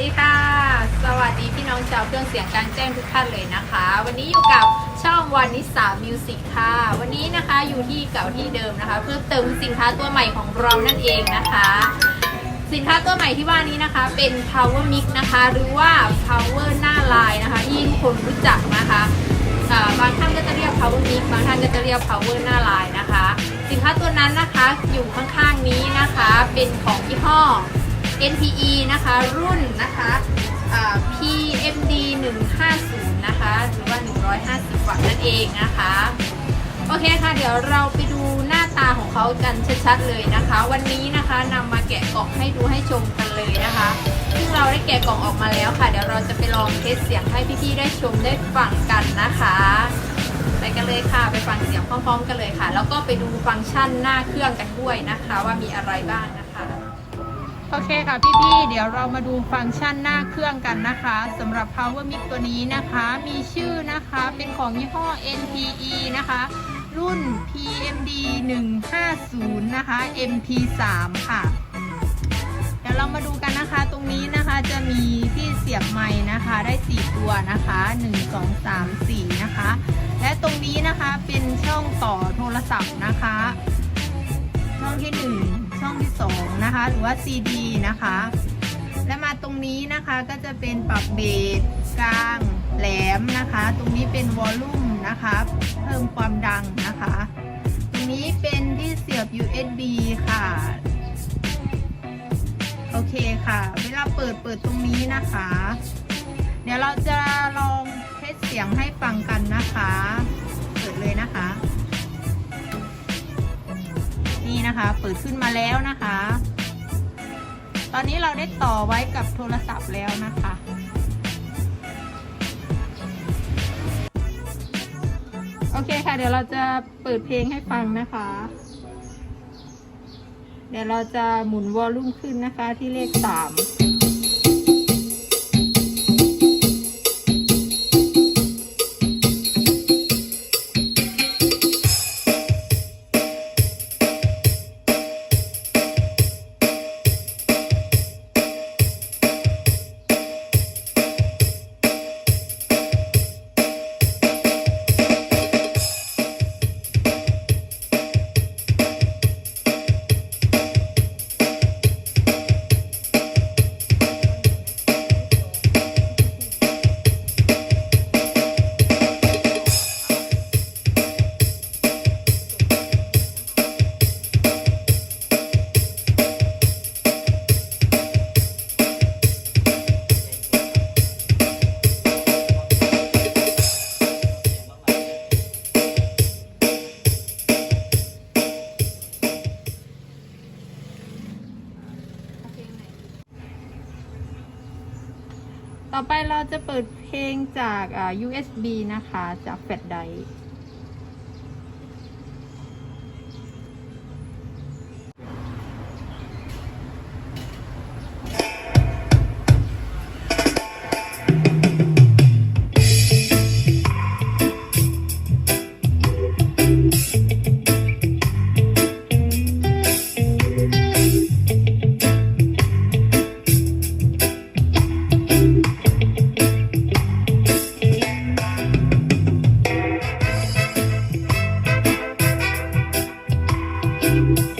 ดีค่ะ สวัสดีพี่น้องชาวเครื่องเสียงกลางแจ้งทุกท่านเลยนะคะ วันนี้อยู่กับช่องวันนิสามิวสิกค่ะ วันนี้นะคะอยู่ที่เก่าที่เดิมนะคะ เพื่อเติมสินค้าตัวใหม่ของเรานั่นเองนะคะ สินค้าตัวใหม่ที่ว่านี้นะคะ เป็น power mix นะคะ หรือว่า power หน้าลายนะคะที่ทุกคนรู้จักนะคะบางท่านก็จะเรียก power mix บางท่านก็จะเรียก power หน้าลายนะคะ สินค้าตัวนั้นนะคะอยู่ข้างๆนี้นะคะ เป็นของยี่ห้อ NPE นะคะ รุ่นนะคะอ่า PMD 150 นะคะ หรือว่า 150 วัตต์นั่นเองนะคะ โอเคค่ะ เดี๋ยวเราไปดูหน้าตาของเขากันชัดๆเลยนะคะ วันนี้นะคะนำมาแกะกล่องให้ดูให้ชมกันเลยนะคะ ซึ่งเราได้แกะกล่องออกมาแล้วค่ะ เดี๋ยวเราจะไปลองเทสเสียงให้พี่ๆได้ชมได้ฟังกันนะคะไปกันเลยค่ะ ไปฟังเสียงพร้อมๆกันเลยค่ะ แล้วก็ไปดูฟังก์ชันหน้าเครื่องกันด้วยนะคะ ว่ามีอะไรบ้างนะคะ โอเคค่ะพี่ๆ เดี๋ยวเรามาดูฟังก์ชันหน้าเครื่องกันนะคะสำหรับ Power Mic ตัวนี้นะคะ มีชื่อนะคะเป็นของยี่ห้อ NPE นะคะ รุ่น PMD 150นะคะ MP3 ค่ะ เดี๋ยวเรามาดูกันนะคะ ตรงนี้นะคะจะมีที่เสียบไม้นะคะ ได้ 4 ตัวนะคะ 1 2 3 4 นะคะ และตรงนี้นะคะเป็นช่องต่อโทรศัพท์นะคะ ช่องที่ 1 ช่องที่2นะคะ หรือว่า CD นะคะ และมาตรงนี้นะคะก็จะเป็นปรับเบสกลางแหลมนะคะ ตรงนี้เป็นวอลลุ่มนะคะ เพิ่มความดังนะคะ ตรงนี้เป็นที่เสียบ USB ค่ะ โอเคค่ะ เวลาเปิดเปิดตรงนี้นะคะ เดี๋ยวเราจะลองเทสเสียงให้ฟังกันนะคะ เปิดเลยนะคะ นี่นะคะเปิดขึ้นมาแล้วนะคะ ตอนนี้เราได้ต่อไว้กับโทรศัพท์แล้วนะคะโอเคค่ะ เดี๋ยวเราจะเปิดเพลงให้ฟังนะคะ เดี๋ยวเราจะหมุนวอลลุ่มขึ้นนะคะที่เลขสาม ต่อไปเราจะเปิดเพลงจากอ่า USB นะคะ จากแฟลชไดร์ โอ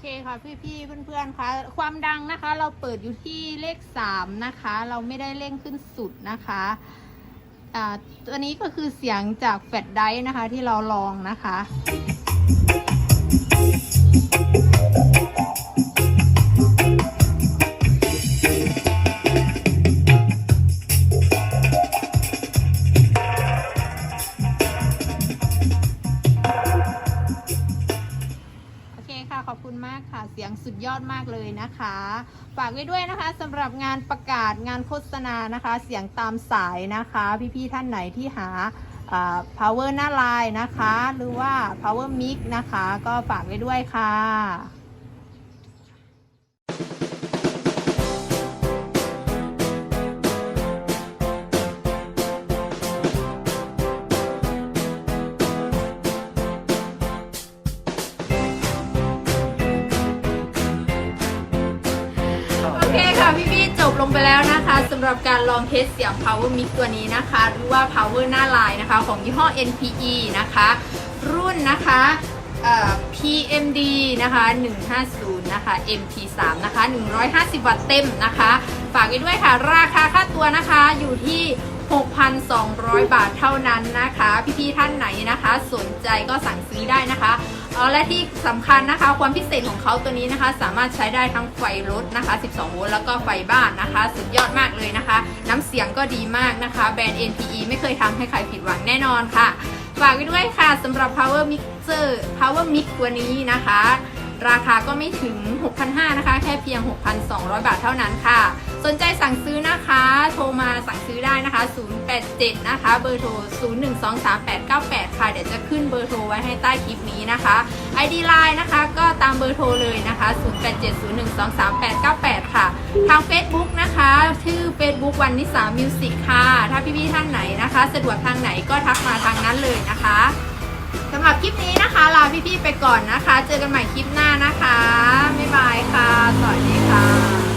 เคค่ะพี่ๆเพื่อนๆคะความดังนะคะ เราเปิดอยู่ที่เลขสามนะคะ เราไม่ได้เร่งขึ้นสุดนะคะอ่าตัวนี้ก็คือเสียงจากแฟดได้นะคะที่เราลองนะคะากค่ะ เสียงสุดยอดมากเลยนะคะ ฝากไว้ด้วยนะคะสำหรับงานประกาศงานโฆษณานะคะ เสียงตามสายนะคะ พี่ๆท่านไหนที่หาา power หน้าลายนะคะ หรือว่า power mix นะคะ ก็ฝากไว้ด้วยค่ะ ลงไปแล้วนะคะสำหรับการลองเทสเสียง Power Mix ตัวนี้นะคะ หรือว่า Power หน้าลายนะคะ ของยี่ห้อ NPE นะคะ รุ่นนะคะ PMD นะคะ 150 นะคะ MP3 นะคะ 150 วัตต์เต็มนะคะ ฝากไว้ด้วยค่ะ ราคาค่าตัวนะคะอยู่ที่ 6,200 บาทเท่านั้นนะคะ พี่ๆท่านไหนนะคะ สนใจก็สั่งซื้อได้นะคะ เอาและที่สำคัญนะคะความพิเศษของเขาตัวนี้นะคะ สามารถใช้ได้ทั้งไฟรถนะคะ 12 โวลต์แล้วก็ไฟบ้านนะคะ สุดยอดมากเลยนะคะ น้ำเสียงก็ดีมากนะคะ แบรนด์ NPE ไม่เคยทำให้ใครผิดหวังแน่นอนค่ะ ฝากไว้ด้วยค่ะสำหรับ Power Mixer Power Mix ตัวนี้นะคะ ราคาก็ไม่ถึง 6,500นะคะ แค่เพียง 6,200 บาทเท่านั้นค่ะ สนใจสั่งซื้อนะคะ โทรมาสั่งซื้อได้นะคะ 087 นะคะ เบอร์โทร 0123898 ค่ะ เดี๋ยวจะขึ้นเบอร์โทรไว้ให้ใต้คลิปนี้นะคะ ID Line นะคะก็ตามเบอร์โทรเลยนะคะ 0870123898 ค่ะ ทาง Facebook นะคะ ชื่อ Facebook วันนิสามิวสิกค่ะ ถ้าพี่ๆท่านไหนนะคะ สะดวกทางไหนก็ทักมาทางนั้นเลยนะคะ รับคลิปนี้นะคะลาพี่ๆไปก่อนนะคะ เจอกันใหม่คลิปหน้านะคะ บ๊ายบายค่ะ สวัสดีค่ะ